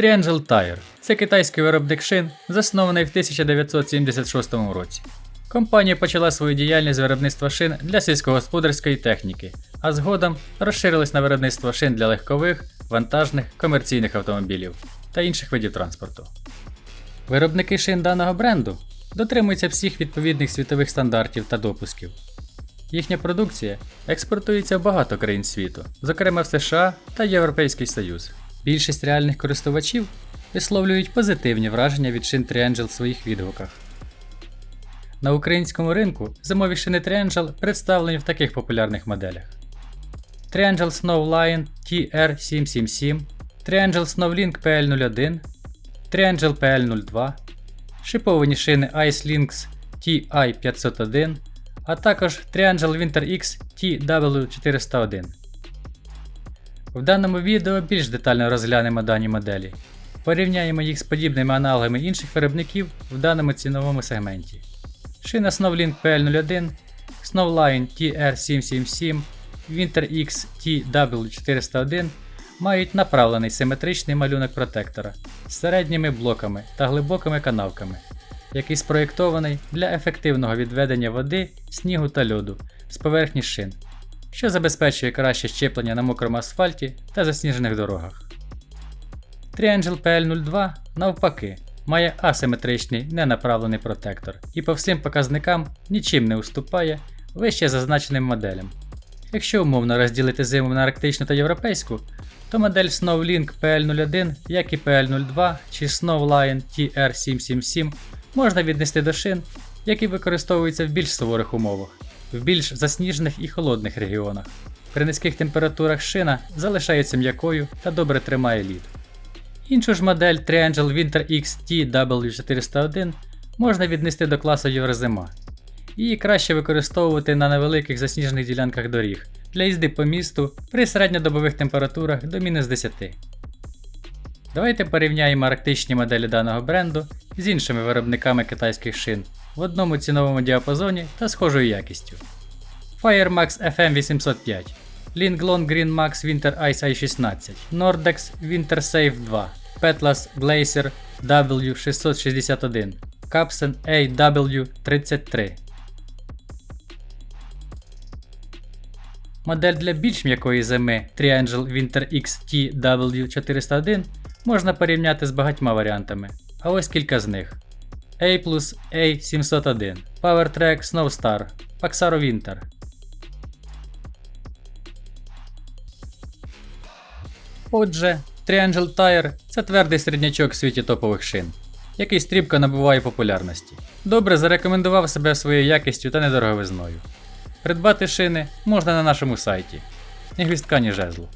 Triangle Tire це китайський виробник шин, заснований в 1976 році. Компанія почала свою діяльність виробництва шин для сільськогосподарської техніки, а згодом розширилась на виробництво шин для легкових, вантажних, комерційних автомобілів та інших видів транспорту. Виробники шин даного бренду дотримуються всіх відповідних світових стандартів та допусків. Їхня продукція експортується в багато країн світу, зокрема в США та Європейський Союз. Більшість реальних користувачів висловлюють позитивні враження від шин Triangle в своїх відгуках. На українському ринку зимові шини Triangle представлені в таких популярних моделях: Triangle Snowline TR777, Triangle Snowlink PL01, Triangle PL02, шиповані шини Ice Links TI501, а також Triangle Winter X TW401. В даному відео більш детально розглянемо дані моделі. Порівняємо їх з подібними аналогами інших виробників в даному ціновому сегменті. Шина Snowlink PL01, Snowline TR777, Winter X TW401 мають направлений симетричний малюнок протектора з середніми блоками та глибокими канавками, який спроєктований для ефективного відведення води, снігу та льоду з поверхні шин, що забезпечує краще щеплення на мокрому асфальті та засніжених дорогах. Triangle PL02 навпаки має асиметричний ненаправлений протектор і по всім показникам нічим не уступає вище зазначеним моделям. Якщо умовно розділити зиму на арктичну та європейську, то модель Snowlink PL01, як і PL02 чи Snowline TR777 можна віднести до шин, які використовуються в більш суворих умовах, в більш засніжених і холодних регіонах. При низьких температурах шина залишається м'якою та добре тримає лід. Іншу ж модель Triangle Winter X TW401 можна віднести до класу Єврозима. Її краще використовувати на невеликих засніжених ділянках доріг для їзди по місту при середньодобових температурах до мінус 10. Давайте порівняємо арктичні моделі даного бренду з іншими виробниками китайських шин в одному ціновому діапазоні та схожою якістю. Firemax FM805, Linglong Green Max Winter Ice i16, Nordex Winter Safe 2, Petlas Glacier W661, Capsen AW33. Модель для більш м'якої зими Triangle Winter X TW401 можна порівняти з багатьма варіантами, а ось кілька з них. A plus A701, PowerTrack Snowstar, Paxaro Winter. Отже, Triangle Tire це твердий середнячок в світі топових шин, який стрімко набуває популярності. Добре зарекомендував себе своєю якістю та недороговизною. Придбати шини можна на нашому сайті. Ні гвістка, ні жезлу.